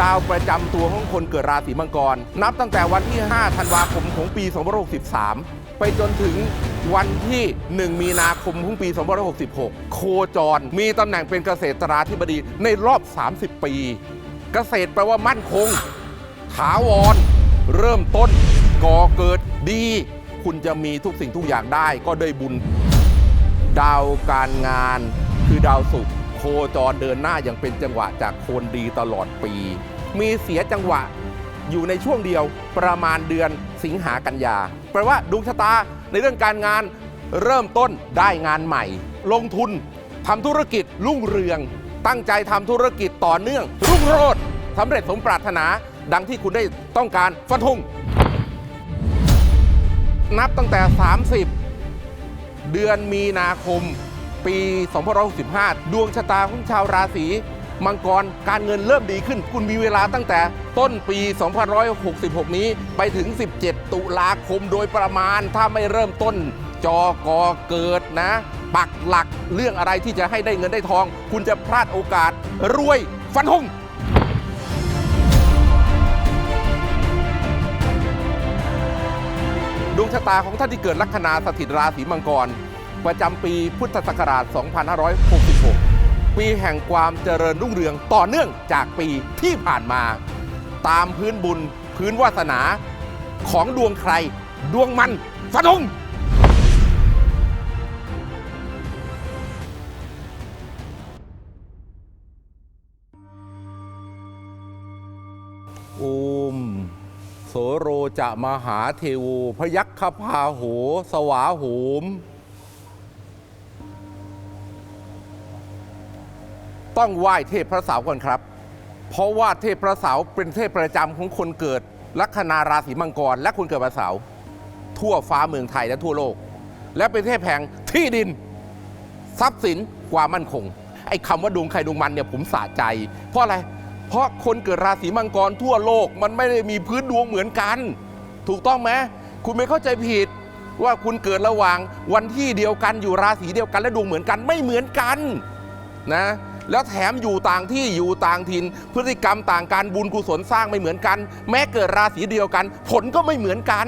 ดาวประจำตัวของคนเกิดราศีมังกร นับตั้งแต่วันที่ 5 ธันวาคมของปี 2563 ไปจนถึงวันที่ 1 มีนาคมของปี 2566 โคจร มีตำแหน่งเป็นเกษตราธิบดีในรอบ 30 ปี เกษตรแปลว่ามั่นคง ถาวร เริ่มต้น ก่อเกิดดี คุณจะมีทุกสิ่งทุกอย่างได้ก็ด้วยบุญ ดาวการงานคือดาวศุกร์โคจรเดินหน้าอย่างเป็นจังหวะจากโคนดีตลอดปี มีเสียจังหวะอยู่ในช่วงเดียวประมาณเดือนสิงหากันยาแปลว่าดวงชะตาในเรื่องการงานเริ่มต้นได้งานใหม่ ลงทุนทำธุรกิจรุ่งเรือง ตั้งใจทำธุรกิจต่อเนื่อง รุ่งโรจน์สำเร็จสมปรารถนาดังที่คุณได้ต้องการฟันธงนับตั้งแต่ 30 เดือนมีนาคม ปี 2565 ดวงชะตาของชาวราศี มังกรการเงินเริ่มดีขึ้น คุณมีเวลาตั้งแต่ต้นปี2566 นี้ไปถึง 17 ตุลาคมโดยประมาณถ้าไม่เริ่มต้น จอกอเกิดนะ ปักหลักเรื่องอะไรที่จะให้ได้เงินได้ทอง คุณจะพลาดโอกาส รวยฟันธงดวงชะตาของท่านที่เกิดลัคนาสถิตราศีมังกร ประจำปีพุทธศักราช 2566 ปีแห่งความเจริญรุ่งเรืองต่อเนื่องจากปีที่ผ่านมา ตามพื้นบุญพื้นวาสนาของดวงใคร ดวงมันฟันธงโอมโสโรจะมหาเทโวพยัคฆพาโห สวาโหม ต้องไหว้เทพพระเสาก่อนครับ เพราะว่าเทพพระเสาเป็นเทพประจำของคนเกิดลัคนาราศีมังกรและคนเกิดวันเสาร์ทั่วฟ้าเมืองไทยและทั่วโลก และเป็นเทพแห่งที่ดิน ทรัพย์สินความมั่นคง ไอ้คำว่าดวงใครดวงมันเนี่ยผมสะใจ เพราะอะไร เพราะคนเกิดราศีมังกรทั่วโลกมันไม่ได้มีพื้นดวงเหมือนกัน ถูกต้องไหมคุณไม่เข้าใจผิดว่าคุณเกิดระหว่างวันที่เดียวกันอยู่ราศีเดียวกันและดวงเหมือนกันไม่เหมือนกันนะ แล้วแถมอยู่ต่างที่อยู่ต่างถิ่นพฤติกรรมต่างกันบุญกุศลสร้างไม่เหมือนกัน แม้เกิดราศีเดียวกัน ผลก็ไม่เหมือนกัน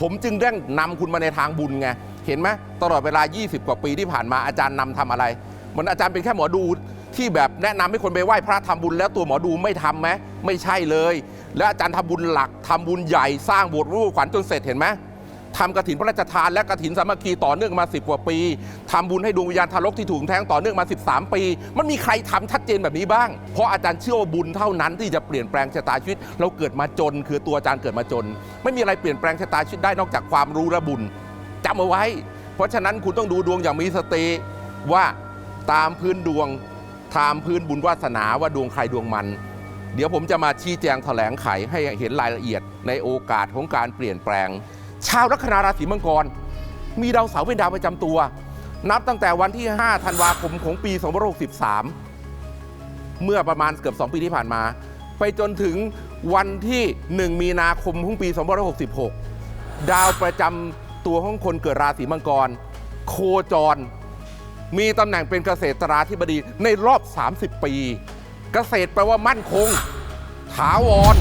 ผมจึงได้นำคุณมาในทางบุญไงเห็นไหมตลอดเวลา 20 กว่าปีที่ผ่านมาอาจารย์นำทำอะไรเหมันอาจารย์เป็นแค่หมอดูที่แบบแนะนำให้คนไปไหว้พระทำบุญแล้วตัวหมอดูไม่ทำไหมไม่ใช่เลย แล้วอาจารย์ทำบุญหลักทำบุญใหญ่สร้างโบสถ์รูปขวัญจนเสร็จเห็นไหม ทำกระถินพระราชทานและกระถินสามัคคีต่อเนื่องมา 10 กว่าปีทำบุญให้ดวงวิญญาณทารกที่ถูกแท้งต่อเนื่องมา 13 ปี มันมีใครทำชัดเจนแบบนี้บ้าง เพราะอาจารย์เชื่อว่าบุญเท่านั้นที่จะเปลี่ยนแปลงชะตาชีวิต เราเกิดมาจน คือตัวอาจารย์เกิดมาจน ไม่มีอะไรเปลี่ยนแปลงชะตาชีวิตได้นอกจากความรู้และบุญจำเอาไว้ เพราะฉะนั้นคุณต้องดูดวงอย่างมีสติว่าตามพื้นดวงตามพื้นบุญวาสนาว่าดวงใครดวงมันเดี๋ยวผมจะมาชี้แจงแถลงไขให้เห็นรายละเอียดในโอกาสของการเปลี่ยนแปลง ชาวลัคนาราศีมังกร มีดาวเสาร์เป็นดาวประจำตัว นับตั้งแต่วันที่ 5 ธันวาคมของปี2563 เมื่อประมาณเกือบ 2 ปีที่ผ่านมา ไปจนถึงวันที่ 1 มีนาคมของปี2566 ดาวประจำตัวของคนเกิดราศีมังกร โคจร มีตำแหน่งเป็นเกษตราธิบดีในรอบ 30 ปี เกษตรแปลว่ามั่นคง ถาวร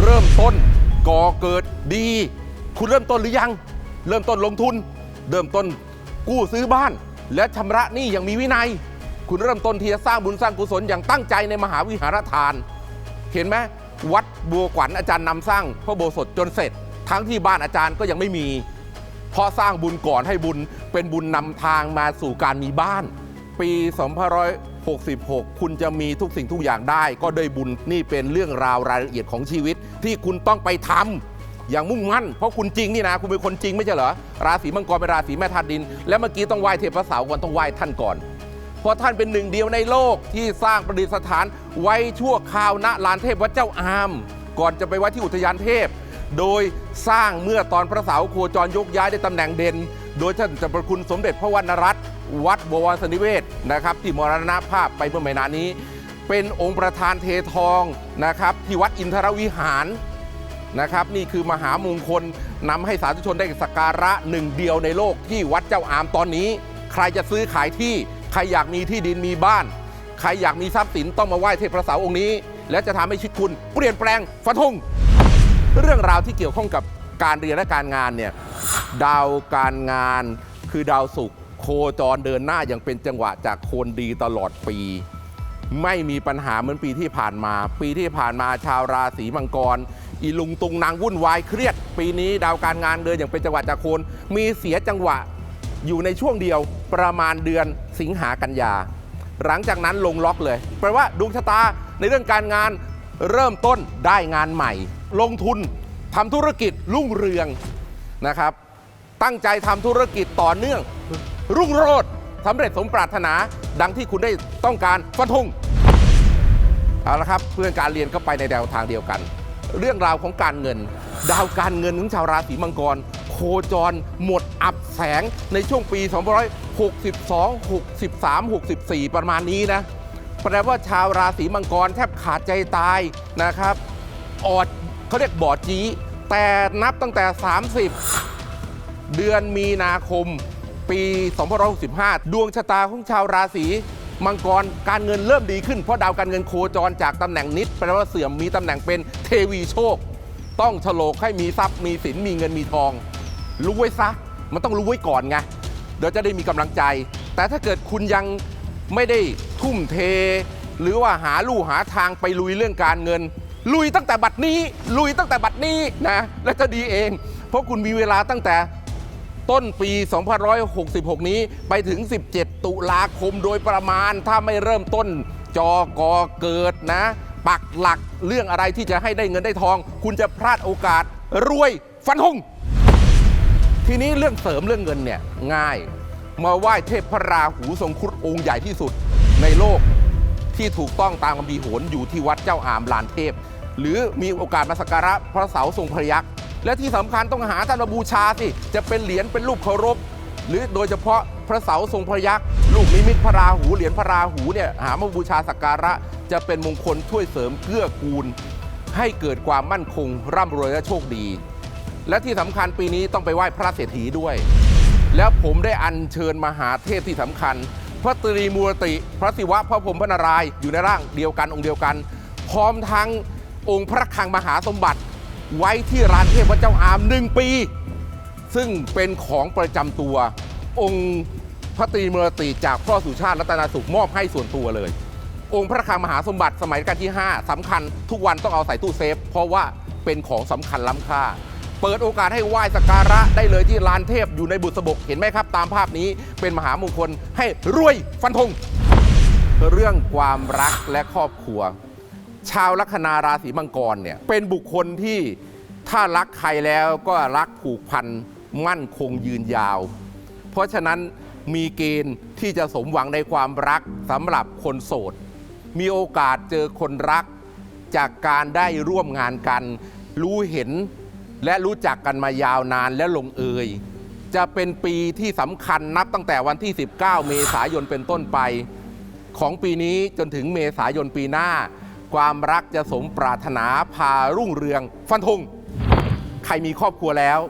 เริ่มต้นก่อเกิดดี คุณเริ่มต้นหรือยัง เริ่มต้นลงทุน เริ่มต้นกู้ซื้อบ้าน และชำระหนี้อย่างมีวินัย คุณเริ่มต้นที่จะสร้างบุญสร้างกุศลอย่างตั้งใจในมหาวิหารทาน เห็นไหมวัดบัวขวัญอาจารย์นำสร้างพระโบสถจนเสร็จ ทั้งที่บ้านอาจารย์ก็ยังไม่มี เพราะสร้างบุญก่อนให้บุญเป็นบุญนำทางมาสู่การมีบ้าน ปี2566 คุณจะมีทุกสิ่งทุกอย่างได้ ก็ด้วยบุญนี่เป็นเรื่องราวรายละเอียดของชีวิตที่คุณต้องไปทำ อย่างมุ่งมั่น เพราะคุณจริงนี่นะ คุณเป็นคนจริงไม่ใช่เหรอ ราศีมังกรเป็นราศีแม่ธาตุดิน และเมื่อกี้ต้องไหว้เทพเสาร์ก่อนต้องไหว้ท่านก่อน เพราะท่านเป็นหนึ่งเดียวในโลกที่สร้างประดิษฐานไว้ชั่วคราวณลานเทพวัดเจ้าอาม ก่อนจะไปไว้ที่อุทยานเทพ โดยสร้างเมื่อตอนพระเสาโคจรยกย้ายได้ตำแหน่งเด่น โดยท่านจะประคุณสมเด็จพระวรรณรัตน์วัดบวรสนิเวศนะครับที่มรณภาพไปเมื่อไม่นานนี้ เป็นองค์ประธานเททองนะครับที่วัดอินทรวิหาร นะครับนี่คือมหามงคลนำให้สาธุชนได้สักการะหนึ่งเดียวในโลกที่วัดเจ้าอามตอนนี้ ใครจะซื้อขายที่ใครอยากมีที่ดินมีบ้าน ใครอยากมีทรัพย์สินต้องมาไหว้เทพพระเสาองค์นี้ และจะทำให้ชีวิตคุณเปลี่ยนแปลงฟันธงเรื่องราวที่เกี่ยวข้องกับการเรียนและการงานเนี่ยดาวการงานคือดาวศุกร์โคจรเดินหน้าอย่างเป็นจังหวะจากโคนดีตลอดปี ไม่มีปัญหาเหมือนปีที่ผ่านมา ปีที่ผ่านมาชาวราศีมังกร อีลุงตุงนางวุ่นวายเครียด ปีนี้ดาวการงานเดินอย่างเป็นจังหวะจากโคนมีเสียจังหวะอยู่ในช่วงเดียวประมาณเดือนสิงหากันยา หลังจากนั้นลงล็อกเลยแปลว่าดวงชะตาในเรื่องการงานเริ่มต้นได้งานใหม่ ลงทุนทำธุรกิจรุ่งเรืองนะครับ ตั้งใจทำธุรกิจต่อเนื่อง รุ่งโรจน์สำเร็จสมปรารถนาดังที่คุณได้ต้องการฟันธงเอาละครับเพื่อนการเรียนก็ไปในแนวทางเดียวกัน เรื่องราวของการเงิน ดาวการเงินของชาวราศีมังกร โคจรหมดอับแสงในช่วงปี 2562 63 64 ประมาณนี้นะแปลว่าชาวราศีมังกรแทบขาดใจตายนะครับ ออดเขาเรียกบอดจีแต่นับตั้งแต่ 30 เดือนมีนาคมปี 2565 ดวงชะตาของชาวราศี มังกรการเงินเริ่มดีขึ้นเพราะดาวการเงินโคจรจากตำแหน่งนิดแปลว่าเสื่อมมีตำแหน่งเป็นเทวีโชค ต้องฉลกให้มีทรัพย์มีสินมีเงินมีทอง รู้ไว้ซะมันต้องรู้ไว้ก่อนไงเดี๋ยวจะได้มีกำลังใจ แต่ถ้าเกิดคุณยังไม่ได้ทุ่มเท หรือว่าหาลู่หาทางไปลุยเรื่องการเงิน ลุยตั้งแต่บัดนี้ ลุยตั้งแต่บัดนี้นะและจะดีเอง เพราะคุณมีเวลาตั้งแต่ ต้นปี 2566 นี้ไปถึง 17 ตุลาคมโดยประมาณ ถ้าไม่เริ่มต้นจอกอเกิดนะ ปักหลักเรื่องอะไรที่จะให้ได้เงินได้ทอง คุณจะพลาดโอกาสรวยฟันธงทีนี้เรื่องเสริมเรื่องเงินเนี่ยง่าย มาไหว้เทพพระราหูทรงครุฑองค์ใหญ่ที่สุดในโลกที่ถูกต้องตามคำพีโหนอยู่ที่วัดเจ้าอามลานเทพ หรือมีโอกาสมาสักการะพระเสาทรงพระยักษ์ และที่สำคัญต้องหาท่านมาบูชาสิ จะเป็นเหรียญเป็นรูปเคารพ หรือโดยเฉพาะพระเสาทรงพระยักษ์ลูกนิมิตพระราหูเหรียญพระราหูเนี่ยหามาบูชาสักการะ จะเป็นมงคลช่วยเสริมเกื้อกูล ให้เกิดความมั่นคง ร่ำรวยและโชคดี และที่สำคัญปีนี้ต้องไปไหว้พระเศรษฐีด้วย แล้วผมได้อัญเชิญมหาเทพที่สำคัญ พระตรีมูรติ พระศิวะพระพรหมพระนารายณ์อยู่ในร่างเดียวกันองค์เดียวกัน พร้อมทั้งองค์พระคังมหาสมบัติ ไว้ที่ร้านเทพเจ้าอามหนึ่งปี ซึ่งเป็นของประจำตัว องค์พระตรีมรติจากพ่อสุชาติรัตนาสุขมอบให้ส่วนตัวเลย องค์พระคลังมหาสมบัติสมัยรัชกาลที่ 5สำคัญทุกวันต้องเอาใส่ตู้เซฟ เพราะว่าเป็นของสำคัญล้ำค่า เปิดโอกาสให้ไหว้สักการะได้เลยที่ลานเทพอยู่ในบุษบกเห็นไหมครับ ตามภาพนี้เป็นมหามงคลให้รวยฟันธงเรื่องความรักและครอบครัว ชาวลัคนาราศีมังกรเนี่ยเป็นบุคคลที่ถ้ารักใครแล้วก็รักผูกพันมั่นคงยืนยาว เพราะฉะนั้นมีเกณฑ์ที่จะสมหวังในความรักสำหรับคนโสด มีโอกาสเจอคนรักจากการได้ร่วมงานกัน รู้เห็นและรู้จักกันมายาวนานและลงเอย จะเป็นปีที่สำคัญนับตั้งแต่วันที่ 19 เมษายนเป็นต้นไป ของปีนี้จนถึงเมษายนปีหน้า ความรักจะสมปรารถนาพารุ่งเรือง ฟันธงใครมีครอบครัวแล้ว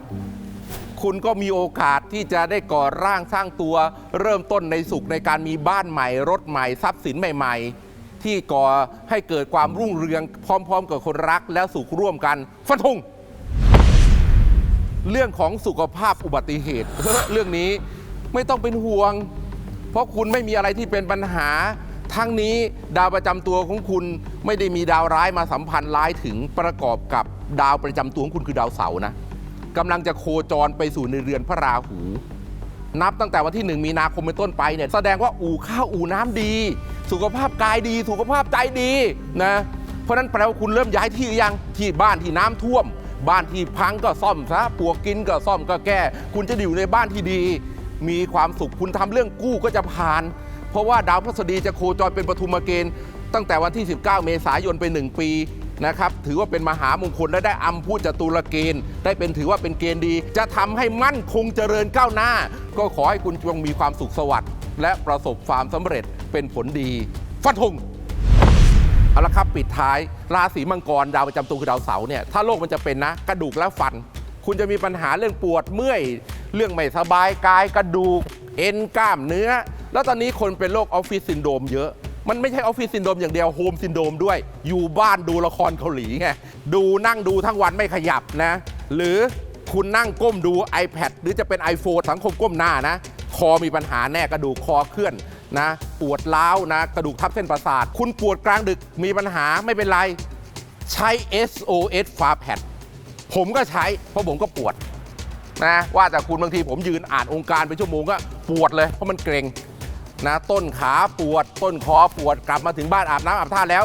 คุณก็มีโอกาสที่จะได้ก่อร่างสร้างตัว เริ่มต้นในสุขในการมีบ้านใหม่ รถใหม่ทรัพย์สินใหม่ ๆ ที่ก่อให้เกิดความรุ่งเรือง พร้อม ๆ กับคนรักแล้วสุขร่วมกัน ฟันธงเรื่องของสุขภาพอุบัติเหตุ เรื่องนี้ไม่ต้องเป็นห่วง เพราะคุณไม่มีอะไรที่เป็นปัญหา ทั้งนี้ดาวประจำตัวของคุณไม่ได้มีดาวร้ายมาสัมพันธ์ร้ายถึงประกอบกับดาวประจำตัวของคุณคือดาวเสาร์นะกำลังจะโคจรไปสู่ในเรือนพระราหู นับตั้งแต่วันที่หนึ่งมีนาคมเป็นต้นไปเนี่ยแสดงว่าอู่ข้าวอู่น้ำดี สุขภาพกายดี สุขภาพใจดีนะเพราะนั้นแปลว่าคุณเริ่มย้ายที่ยังที่บ้านที่น้ำท่วม บ้านที่พังก็ซ่อมซะปวกกินก็ซ่อมก็แก้ คุณจะอยู่ในบ้านที่ดี มีความสุขคุณทำเรื่องกู้ก็จะผ่าน ราะว่าดาวพฤษฎีจะโคจรเป็นปฐุมเกณฑ์ตั้งแต่วันที่ 19 เมษายนไป 1 ปีนะครับถือว่าเป็นมหามงคลและได้อัมพูจตุรเกณฑ์ ได้เป็นถือว่าเป็นเกณฑ์ดี จะทำให้มั่นคงเจริญก้าวหน้า ก็ขอให้คุณจงมีความสุขสวัสดิ์และประสบความสำเร็จเป็นผลดีฟันธงเอาละครับปิดท้าย ราศีมังกรดาวประจำตัวคือดาวเสาร์เนี่ยถ้าโรคมันจะเป็นนะ กระดูกและฟัน คุณจะมีปัญหาเรื่องปวดเมื่อย เรื่องไม่สบายกายกระดูก เอ็นกล้ามเนื้อ แล้วตอนนี้คนเป็นโรคออฟฟิศซินโดมเยอะ มันไม่ใช่ออฟฟิศซินโดมอย่างเดียวโฮมซินโดมด้วย อยู่บ้านดูละครเกาหลีไงดูนั่งดูทั้งวันไม่ขยับนะ หรือคุณนั่งก้มดู iPad หรือจะเป็น iPhone สังคมก้มหน้านะ คอมีปัญหาแน่กระดูกคอเคลื่อนนะปวดร้าวนะกระดูกทับเส้นประสาท คุณปวดกลางดึกมีปัญหาไม่เป็นไร ใช้ SOS f a p a d ผมก็ใช้ เพราะผมก็ปวดนะว่าแต่คุณบางทีผมยืนอ่านองค์การไปชั่วโมงก็ปวดเลยเพราะมันเกร็ง นะต้นขาปวด ต้นคอปวดกลับมาถึงบ้านอาบน้ำอาบท่าแล้ว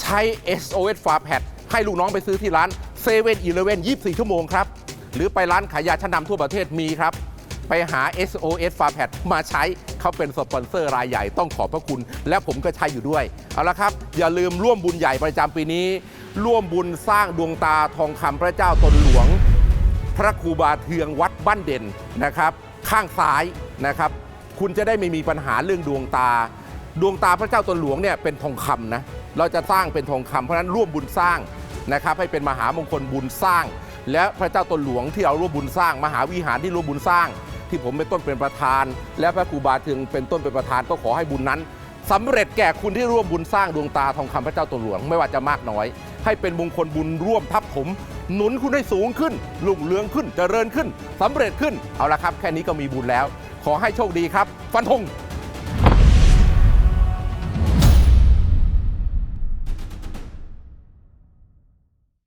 ใช้ SOS f a p a d ให้ลูกน้องไปซื้อที่ร้านเซเว่นอีเลเว่น24ชั่วโมงครับ หรือไปร้านขายยาชั้นนำทั่วประเทศมีครับ ไปหา SOS f a p a d มาใช้เขาเป็นสปอนเซอร์รายใหญ่ต้องขอบพระคุณ และผมก็ใช้อยู่ด้วย เอาละครับ อย่าลืมร่วมบุญใหญ่ประจำปีนี้ ร่วมบุญสร้างดวงตาทองคำพระเจ้าตนหลวง พระครูบาเทืองวัดบ้านเด่นนะครับ ข้างซ้ายนะครับ คุณจะได้ไม่มีปัญหาเรื่องดวงตา ดวงตาพระเจ้าตนหลวงเนี่ยเป็นทองคำนะเราจะสร้างเป็นทองคำเพราะฉะนั้นร่วมบุญสร้างนะครับให้เป็นมหามงคลบุญสร้าง และพระเจ้าตนหลวงที่เราร่วมบุญสร้าง มหาวิหารที่ร่วมบุญสร้าง ที่ผมเป็นต้นเป็นประธาน และพระครูบาเทืองเป็นต้นเป็นประธานก็ขอให้บุญนั้นสำเร็จแก่คุณที่ร่วมบุญสร้างดวงตาทองคำพระเจ้าตนหลวงไม่ว่าจะมากน้อย ให้เป็นมงคลบุญร่วมทับผมหนุนคุณให้สูงขึ้นลุ่งเรืองขึ้นเจริญขึ้นสำเร็จขึ้นเอาละครับ แค่นี้ก็มีบุญแล้ว ขอให้โชคดีครับ ฟันธง